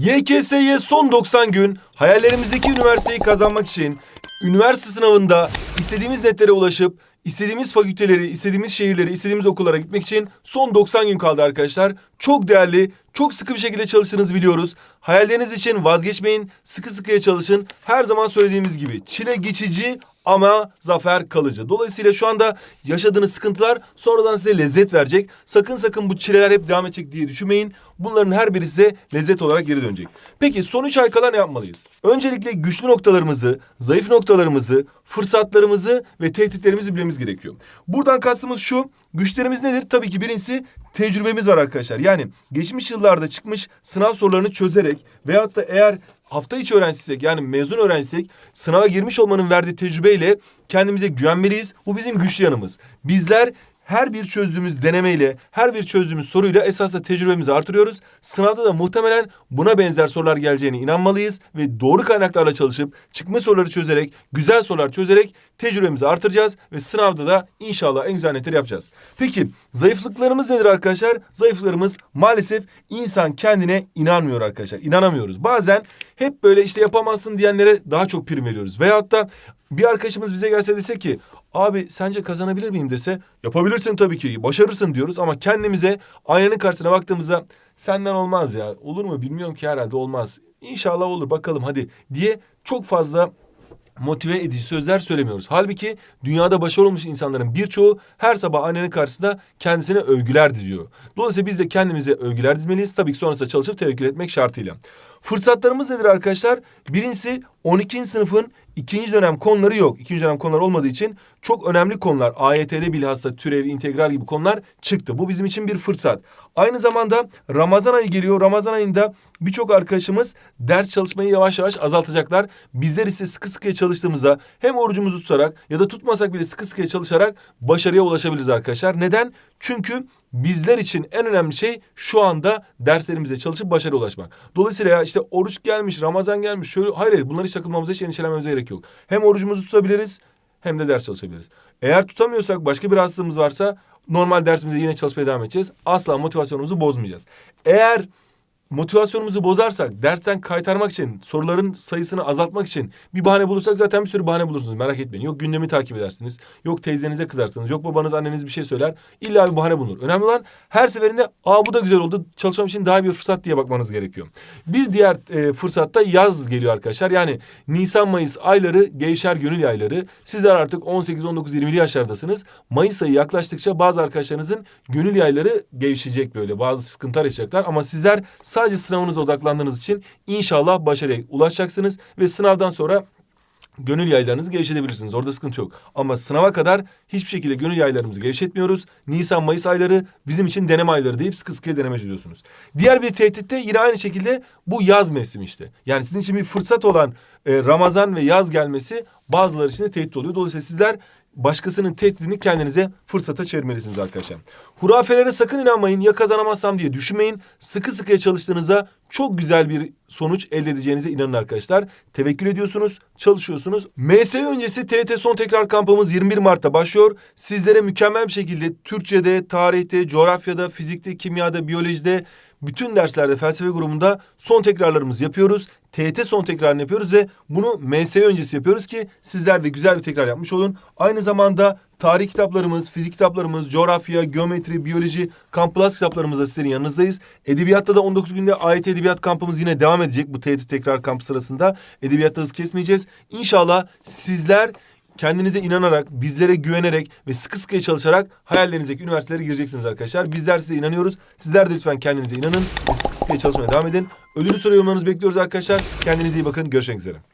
YKS'ye son 90 gün hayallerimizdeki üniversiteyi kazanmak için üniversite sınavında istediğimiz netlere ulaşıp istediğimiz fakülteleri, istediğimiz şehirleri, istediğimiz okullara gitmek için son 90 gün kaldı arkadaşlar. Çok değerli, çok sıkı bir şekilde çalıştığınızı biliyoruz. Hayalleriniz için vazgeçmeyin, sıkı sıkıya çalışın. Her zaman söylediğimiz gibi çile geçici ama zafer kalıcı. Dolayısıyla şu anda yaşadığınız sıkıntılar sonradan size lezzet verecek. Sakın sakın bu çileler hep devam edecek diye düşünmeyin. Bunların her biri size lezzet olarak geri dönecek. Peki son üç ay kala ne yapmalıyız? Öncelikle güçlü noktalarımızı, zayıf noktalarımızı, fırsatlarımızı ve tehditlerimizi bilmemiz gerekiyor. Buradan kastımız şu, güçlerimiz nedir? Tabii ki birincisi tecrübemiz var arkadaşlar. Yani geçmiş yıllarda çıkmış sınav sorularını çözerek veyahut da eğer hafta içi öğrencisiysek yani mezun öğrenciysek sınava girmiş olmanın verdiği tecrübeyle kendimize güvenmeliyiz. Bu bizim güçlü yanımız. Bizler her bir çözdüğümüz denemeyle, her bir çözdüğümüz soruyla esasında tecrübemizi artırıyoruz. Sınavda da muhtemelen buna benzer sorular geleceğine inanmalıyız ve doğru kaynaklarla çalışıp çıkma soruları çözerek, güzel sorular çözerek tecrübemizi artıracağız ve sınavda da inşallah en güzel netleri yapacağız. Peki zayıflıklarımız nedir arkadaşlar? Zayıflıklarımız maalesef insan kendine inanmıyor arkadaşlar. İnanamıyoruz. Bazen hep böyle işte yapamazsın diyenlere daha çok prim veriyoruz. Veyahut da bir arkadaşımız bize gelse dese ki abi sence kazanabilir miyim dese yapabilirsin tabii ki başarırsın diyoruz ama kendimize aynanın karşısına baktığımızda senden olmaz ya olur mu bilmiyorum ki herhalde olmaz. İnşallah olur bakalım hadi diye çok fazla motive edici sözler söylemiyoruz. Halbuki dünyada başarılı olmuş insanların birçoğu her sabah annenin karşısında kendisine övgüler diziyor. Dolayısıyla biz de kendimize övgüler dizmeliyiz. Tabii ki sonrasında çalışıp tevekkül etmek şartıyla. Fırsatlarımız nedir arkadaşlar? Birincisi 12. sınıfın ikinci dönem konuları yok. İkinci dönem konular olmadığı için çok önemli konular AYT'de bilhassa türev, integral gibi konular çıktı. Bu bizim için bir fırsat. Aynı zamanda Ramazan ayı geliyor. Ramazan ayında birçok arkadaşımız ders çalışmayı yavaş yavaş azaltacaklar. Bizler ise sıkı sıkıya çalıştığımızda hem orucumuzu tutarak ya da tutmasak bile sıkı sıkıya çalışarak başarıya ulaşabiliriz arkadaşlar. Neden? Çünkü bizler için en önemli şey şu anda derslerimize çalışıp başarıya ulaşmak. Dolayısıyla işte oruç gelmiş, Ramazan gelmiş, şöyle hayır hayır bunları hiç takılmamıza hiç endişelenmemize gerek yok. Hem orucumuzu tutabiliriz hem de ders çalışabiliriz. Eğer tutamıyorsak başka bir rahatsızlığımız varsa normal dersimize yine çalışmaya devam edeceğiz. Asla motivasyonumuzu bozmayacağız. Eğer motivasyonumuzu bozarsak, dersten kaytarmak için, soruların sayısını azaltmak için bir bahane bulursak zaten bir sürü bahane bulursunuz. Merak etmeyin. Yok gündemi takip edersiniz. Yok teyzenize kızarsınız. Yok babanız, anneniz bir şey söyler. İlla bir bahane bulunur. Önemli olan her seferinde aa bu da güzel oldu. Çalışmam için daha bir fırsat diye bakmanız gerekiyor. Bir diğer e, fırsatta yaz geliyor arkadaşlar. Yani Nisan, Mayıs ayları gevşer gönül ayları. Sizler artık 18, 19, 20'li yaşlardasınız. Mayıs ayı yaklaştıkça bazı arkadaşlarınızın gönül yayları gevşecek böyle. Bazı sıkıntılar yaşayacaklar ama sizler sadece sınavınıza odaklandığınız için inşallah başarıya ulaşacaksınız ve sınavdan sonra gönül yaylarınızı gevşetebilirsiniz. Orada sıkıntı yok. Ama sınava kadar hiçbir şekilde gönül yaylarımızı gevşetmiyoruz. Nisan, Mayıs ayları bizim için deneme ayları deyip sıkı sıkıya deneme çözüyorsunuz. Diğer bir tehdit de yine aynı şekilde bu yaz mevsimi işte. Yani sizin için bir fırsat olan e, Ramazan ve yaz gelmesi bazıları için de tehdit oluyor. Dolayısıyla sizler başkasının tehdidini kendinize fırsata çevirmelisiniz arkadaşlar. Hurafelere sakın inanmayın. Ya kazanamazsam diye düşünmeyin. Sıkı sıkıya çalıştığınızda çok güzel bir sonuç elde edeceğinize inanın arkadaşlar. Tevekkül ediyorsunuz, çalışıyorsunuz. MS öncesi TET son tekrar kampımız 21 Mart'ta başlıyor. Sizlere mükemmel bir şekilde Türkçe'de, tarihte, coğrafyada, fizikte, kimyada, biyolojide bütün derslerde felsefe grubunda son tekrarlarımızı yapıyoruz. TET son tekrarını yapıyoruz ve bunu MS öncesi yapıyoruz ki sizler de güzel bir tekrar yapmış olun. Aynı zamanda tarih kitaplarımız, fizik kitaplarımız, coğrafya, geometri, biyoloji, kamp plus kitaplarımızla sizlerin yanınızdayız. Edebiyatta da 19 günde AYT Edebiyat kampımız yine devam edecek bu TET tekrar kamp sırasında. Edebiyatta hız kesmeyeceğiz. İnşallah sizler kendinize inanarak, bizlere güvenerek ve sıkı sıkıya çalışarak hayallerinizdeki üniversitelere gireceksiniz arkadaşlar. Bizler size inanıyoruz. Sizler de lütfen kendinize inanın ve sıkı sıkıya çalışmaya devam edin. Ölünü soru yorumlarınızı bekliyoruz arkadaşlar. Kendinize iyi bakın. Görüşmek üzere.